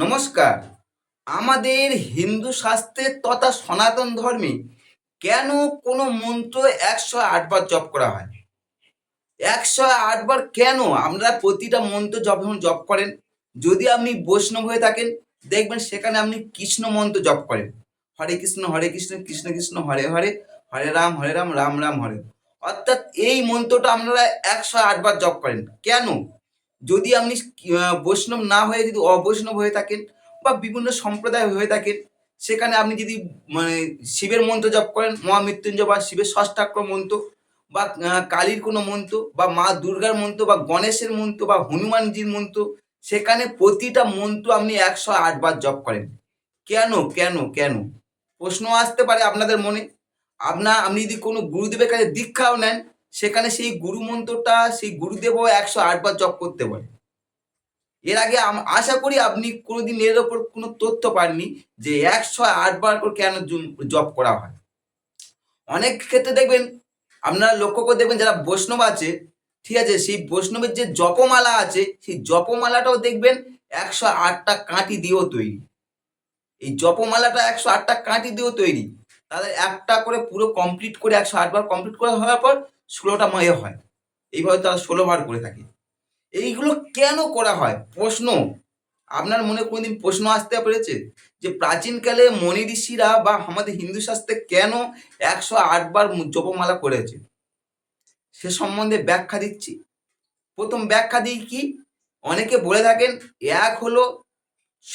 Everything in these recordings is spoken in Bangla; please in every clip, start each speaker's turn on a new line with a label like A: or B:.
A: নমস্কার আমাদের হিন্দু শাস্ত্রে তথা সনাতন ধর্মে কেন কোনো মন্ত্র একশো আটবার জপ করা হয় একশো আটবার কেন আমরা প্রতিটা মন্ত্র যখন জপ করেন যদি আপনি বৈষ্ণব হয়ে থাকেন দেখবেন সেখানে আপনি কৃষ্ণ মন্ত্র জপ করেন হরে কৃষ্ণ হরে কৃষ্ণ কৃষ্ণ কৃষ্ণ হরে হরে হরে রাম হরে রাম রাম রাম হরে অর্থাৎ এই মন্ত্রটা আপনারা একশো আটবার জপ করেন কেন যদি আপনি বৈষ্ণব না হয়ে যদি অবৈষ্ণব হয়ে থাকেন বা বিভিন্ন সম্প্রদায় হয়ে থাকেন সেখানে আপনি যদি মানে শিবের মন্ত্র জপ করেন মহামৃত্যুঞ্জয় বা শিবের ষষ্ঠাক্র মন্ত্র বা কালীর কোনো মন্ত্র বা মা দুর্গার মন্ত্র বা গণেশের মন্ত্র বা হনুমানজির মন্ত্র সেখানে প্রতিটা মন্ত্র আপনি একশো আটবার জপ করেন কেন কেন কেন প্রশ্ন আসতে পারে আপনাদের মনে আপনা আপনি যদি কোনো গুরুদেবের কাছে দীক্ষাও নেন সেখানে সেই গুরু মন্ত্রটা সেই গুরুদেব একশো আটবার জপ করতে বলে এর আগে আশা করি আপনি কোনোদিন এর ওপর কোনো তথ্য পাননি যে একশো আটবার করে কেন জপ করা হয় অনেক ক্ষেত্রে দেখবেন আপনারা লক্ষ্য করে দেখবেন যারা বৈষ্ণব আছে ঠিক আছে সেই বৈষ্ণবের যে জপমালা আছে সেই জপমালাটাও দেখবেন একশো আটটা কাঁটি দিয়েও তৈরি এই জপমালাটা একশো আটটা কাঁটি দিয়েও তৈরি তাদের একটা করে পুরো কমপ্লিট করে একশো আটবার কমপ্লিট করে হওয়ার পর ষোলোটা মেয়ে হয় এইভাবে তারা ষোলোবার করে থাকে এইগুলো কেন করা হয় প্রশ্ন আপনার মনে কোনোদিন প্রশ্ন আসতে পেরেছে যে প্রাচীনকালে মনি ঋষিরা বা আমাদের হিন্দু শাস্ত্রে কেন একশো আটবার জপমালা করেছে সে সম্বন্ধে ব্যাখ্যা দিচ্ছি প্রথম ব্যাখ্যা দিই কি অনেকে বলে থাকেন এক হলো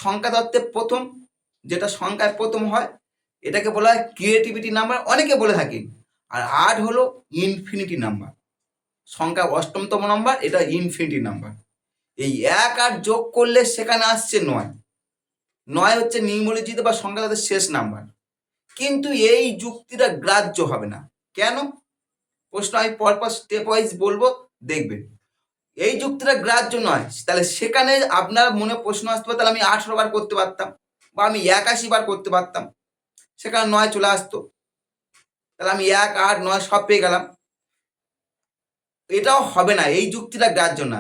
A: সংখ্যা তত্ত্বের প্রথম যেটা সংখ্যায় প্রথম হয় এটাকে বলা হয় ক্রিয়েটিভিটি নাম্বার অনেকে বলে থাকেন আর আট হলো ইনফিনিটি নাম্বার সংখ্যা অষ্টমতম নাম্বার এটা ইনফিনিটি নাম্বার এই এক আর যোগ করলে সেখানে আসছে নয় নয় হচ্ছে নিউমোলজিতে বা সংখ্যা তাদের শেষ নাম্বার কিন্তু এই যুক্তিটা গ্রাহ্য হবে না কেন প্রশ্ন আমি পরপর স্টেপ ওয়াইজ বলবো দেখবেন এই যুক্তিটা গ্রাহ্য নয় তাহলে সেখানে আপনার মনে প্রশ্ন আসতে পারে তাহলে আমি আঠেরো বার করতে পারতাম বা আমি একাশি বার করতে পারতাম সেখানে নয় চলে আসতো তাহলে আমি এক আট নয় সব পেয়ে গেলাম এটাও হবে না এই যুক্তিটা গ্রাহ্য না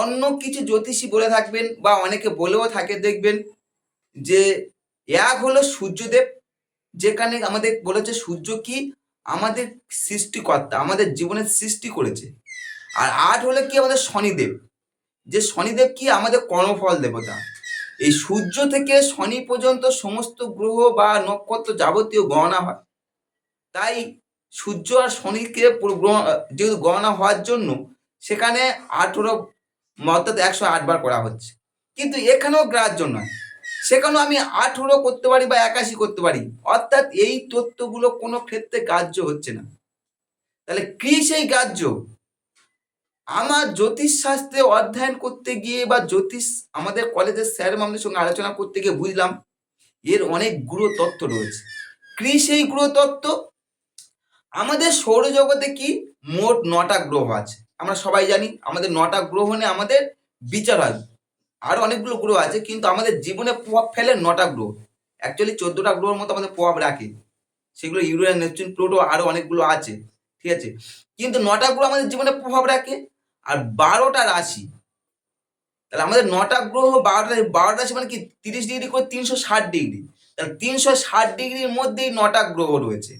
A: অন্য কিছু জ্যোতিষী বলে থাকবেন বা অনেকে বলেও থাকে দেখবেন যে এক হলো সূর্যদেব যেখানে আমাদের বলেছে সূর্য কি আমাদের সৃষ্টিকর্তা আমাদের জীবনের সৃষ্টি করেছে আর আট হলো কি আমাদের শনিদেব যে শনিদেব কি আমাদের কর্মফল দেবতা এই সূর্য থেকে শনি পর্যন্ত সমস্ত গ্রহ বা নক্ষত্র যাবতীয় গণনা হয় তাই সূর্য আর শনিকে যেহেতু গণনা হওয়ার জন্য সেখানে আঠেরো অর্থাৎ একশো আটবার করা হচ্ছে কিন্তু এখানেও গ্রাহ্য নয় সেখানেও আমি আঠেরো করতে পারি বা একাশি করতে পারি অর্থাৎ এই তথ্যগুলো কোনো ক্ষেত্রে গ্রাহ্য হচ্ছে না তাহলে কি সেই গ্রাহ্য আমার জ্যোতিষশাস্ত্রে অধ্যয়ন করতে গিয়ে বা জ্যোতিষ আমাদের কলেজের স্যার মামদের সঙ্গে আলোচনা করতে গিয়ে বুঝলাম এর অনেক গুরু তত্ত্ব রয়েছে কৃষি এই গুরু তত্ত্ব আমাদের সৌরজগতে কি মোট নটা গ্রহ আছে আমরা সবাই জানি আমাদের নটা গ্রহ নিয়ে আমাদের বিচার হয় আরও অনেকগুলো গ্রহ আছে কিন্তু আমাদের জীবনে প্রভাব ফেলে নটা গ্রহ অ্যাকচুয়ালি চোদ্দোটা গ্রহের মতো আমাদের প্রভাব রাখে সেগুলো ইউরেন নেপচুন প্লুটো আরও অনেকগুলো আছে ঠিক আছে কিন্তু নটা গ্রহ আমাদের জীবনে প্রভাব রাখে আর বারোটা রাশি তাহলে আমাদের নটা গ্রহ বারোটা বারোটা রাশি মানে কি তিরিশ ডিগ্রি করে তিনশো ষাট ডিগ্রি তাহলে তিনশো ষাট ডিগ্রির মধ্যেই নটা গ্রহ রয়েছে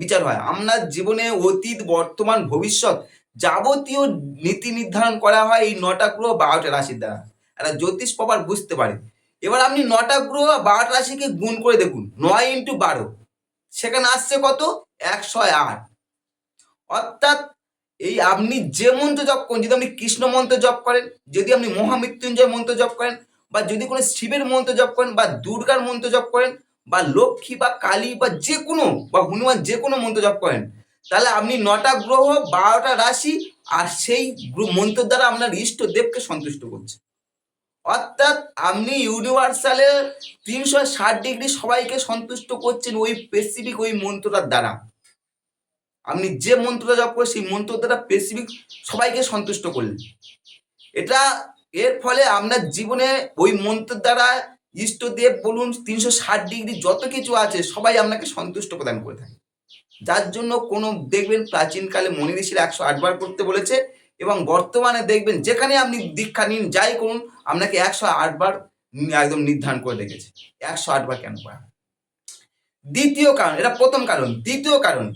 A: বিচার হয় আমরা জীবনে অতীত বর্তমান ভবিষ্যৎ যাবতীয় নীতি নির্ধারণ করা হয় এই নটা গ্রহ বারোটা রাশির দ্বারা একটা জ্যোতিষ প্রপার বুঝতে পারে এবার আপনি নটা গ্রহ বারোটা রাশিকে গুণ করে দেখুন নয় ইন্টু বারো সেখানে আসছে কত একশো আট অর্থাৎ এই আপনি যে মন্ত্র জপ করেন যদি আপনি কৃষ্ণ মন্ত্র জপ করেন যদি আপনি মহামৃত্যুঞ্জয় মন্ত্র জপ করেন বা যদি কোনো শিবের মন্ত্র জপ করেন বা দুর্গার মন্ত্র জপ করেন বা লক্ষ্মী বা কালী বা যে কোনো বা হনুমান যে কোনো মন্ত্র জপ করেন তাহলে আপনি নটা গ্রহ বারোটা রাশি আর সেই মন্ত্র দ্বারা আপনার ইষ্ট দেবকে সন্তুষ্ট করছে অর্থাৎ আপনি ইউনিভার্সালের তিনশো ষাট ডিগ্রি সবাইকে সন্তুষ্ট করছেন ওই স্পেসিফিক ওই মন্ত্রটার দ্বারা আপনি যে মন্ত্রটা জপ করে সেই মন্ত্র দ্বারা স্পেসিফিক সবাইকে সন্তুষ্ট করলেন এটা এর ফলে আপনার জীবনে ওই মন্ত্রের দ্বারা ইষ্টদেব বলুন তিনশো ষাট ডিগ্রি যত কিছু আছে সবাই আপনাকে সন্তুষ্ট প্রদান করে থাকে যার জন্য কোনো দেখবেন প্রাচীনকালে মনি একশো আটবার করতে বলেছে এবং বর্তমানে দেখবেন যেখানে আপনি দীক্ষা নিন যাই করুন আপনাকে একশো আটবার একদম নির্ধারণ করে রেখেছে একশো আটবার কেন করা দ্বিতীয় কারণ এটা প্রথম কারণ দ্বিতীয় কারণ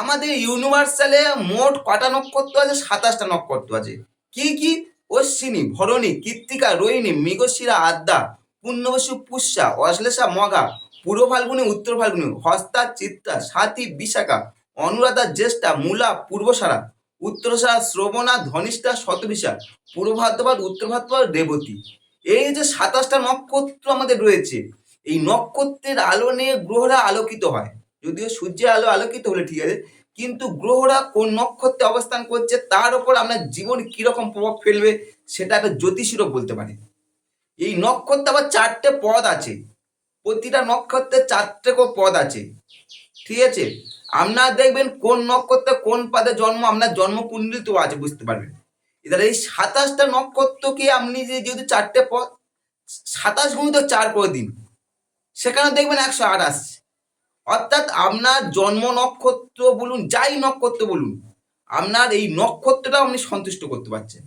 A: আমাদের ইউনিভার্সালে মোট কটা নক্ষত্র আছে সাতাশটা নক্ষত্র আছে কি কি অশ্বিনী ভরণী কৃত্তিকা রোহিণী মৃগশিরা আদ্যা পূর্ণবসু পুষ্যা অশ্লেষা মগা পূর্ব ফাল্গুনি উত্তর ফাল্গুনি হস্তা চিত্তা সাথী বিশাখা অনুরাধা জ্যেষ্ঠা মূলা পূর্বসারা উত্তরসারা শ্রবণা ধনিষ্ঠা শতবিশা পূর্ব ভাদ্রপাত উত্তর ভাদ্রপাত রেবতী এই যে সাতাশটা নক্ষত্র আমাদের রয়েছে এই নক্ষত্রের আলো নিয়ে গ্রহরা আলোকিত হয় যদিও সূর্যের আলো আলোকিত হলে ঠিক আছে কিন্তু গ্রহরা কোন নক্ষত্রে অবস্থান করছে তার উপর আপনার জীবন কীরকম প্রভাব ফেলবে সেটা একটা জ্যোতিষীরও বলতে পারে এই নক্ষত্রে আবার চারটে পদ আছে প্রতিটা নক্ষত্রে চারটে পদ আছে ঠিক আছে আপনারা দেখবেন কোন নক্ষত্রে কোন পদে জন্ম আপনার জন্ম কুণ্ডলিত আছে বুঝতে পারবেন তাহলে এই সাতাশটা নক্ষত্রকে আপনি যে যেহেতু চারটে পদ সাতাশ গুণিত চার করে দিন সেখানে দেখবেন একশো আঠাশ অর্থাৎ আপনার জন্ম নক্ষত্র বলুন যাই নক্ষত্র বলুন আপনার এই নক্ষত্রটা আপনি সন্তুষ্ট করতে পারছেন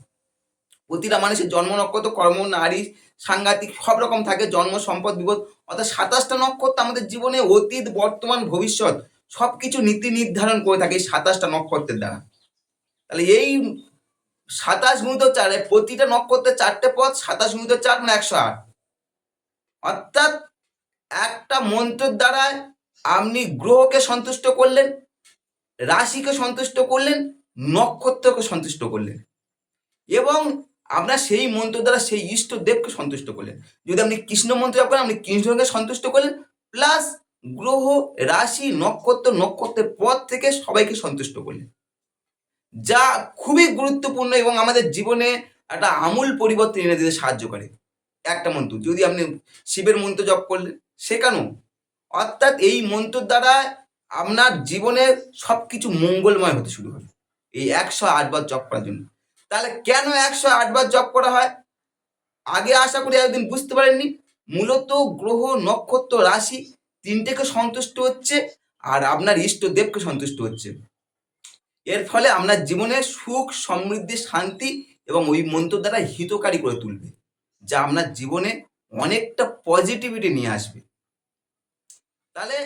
A: প্রতিটা মানুষের জন্ম নক্ষত্র কর্ম নারী সাংঘাতিক সব রকম থাকে জন্ম সম্পদ বিপদ অর্থাৎ সাতাশটা নক্ষত্র আমাদের জীবনে অতীত বর্তমান ভবিষ্যৎ সব কিছু নীতি নির্ধারণ করে থাকে এই সাতাশটা নক্ষত্রের দ্বারা তাহলে এই সাতাশ গুণিত চারে প্রতিটা নক্ষত্রের চারটে পদ সাতাশ গুণিত চার মানে একশো আট অর্থাৎ একটা মন্ত্রের দ্বারা আপনি গ্রহকে সন্তুষ্ট করলেন রাশিকে সন্তুষ্ট করলেন নক্ষত্রকে সন্তুষ্ট করলেন এবং আপনার সেই মন্ত্র দ্বারা সেই ইষ্ট দেবকে সন্তুষ্ট করলেন যদি আপনি কৃষ্ণ মন্ত্র জপ করেন আপনি কৃষ্ণকে সন্তুষ্ট করলেন প্লাস গ্রহ রাশি নক্ষত্র নক্ষত্রের পথ থেকে সবাইকে সন্তুষ্ট করলেন যা খুবই গুরুত্বপূর্ণ এবং আমাদের জীবনে একটা আমূল পরিবর্তন এনে দিতে সাহায্য করে একটা মন্ত্র যদি আপনি শিবের মন্ত্র জপ করলেন শেখানো অর্থাৎ এই মন্ত্র দ্বারা আপনার জীবনে সব কিছু মঙ্গলময় হতে শুরু হবে এই একশো আটবার জপ করার জন্য তাহলে কেন একশো আটবার জপ করা হয় আগে আশা করি একদিন বুঝতে পারেননি মূলত গ্রহ নক্ষত্র রাশি তিনটেকে সন্তুষ্ট হচ্ছে আর আপনার ইষ্ট দেবকে সন্তুষ্ট হচ্ছে এর ফলে আপনার জীবনে সুখ সমৃদ্ধি শান্তি এবং ওই মন্ত্র দ্বারা হিতকারী করে তুলবে যা আপনার জীবনে অনেকটা পজিটিভিটি নিয়ে আসবে তাহলে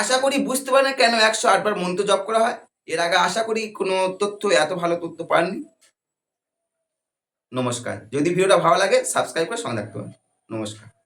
A: আশা করি বুঝতে পারেন কেন একশো আটবার মন্ত্র জপ করা হয় এর আগে আশা করি কোনো তথ্য এত ভালো তথ্য পাননি নমস্কার যদি ভিডিওটা ভালো লাগে সাবস্ক্রাইব করে সঙ্গে থাকতে নমস্কার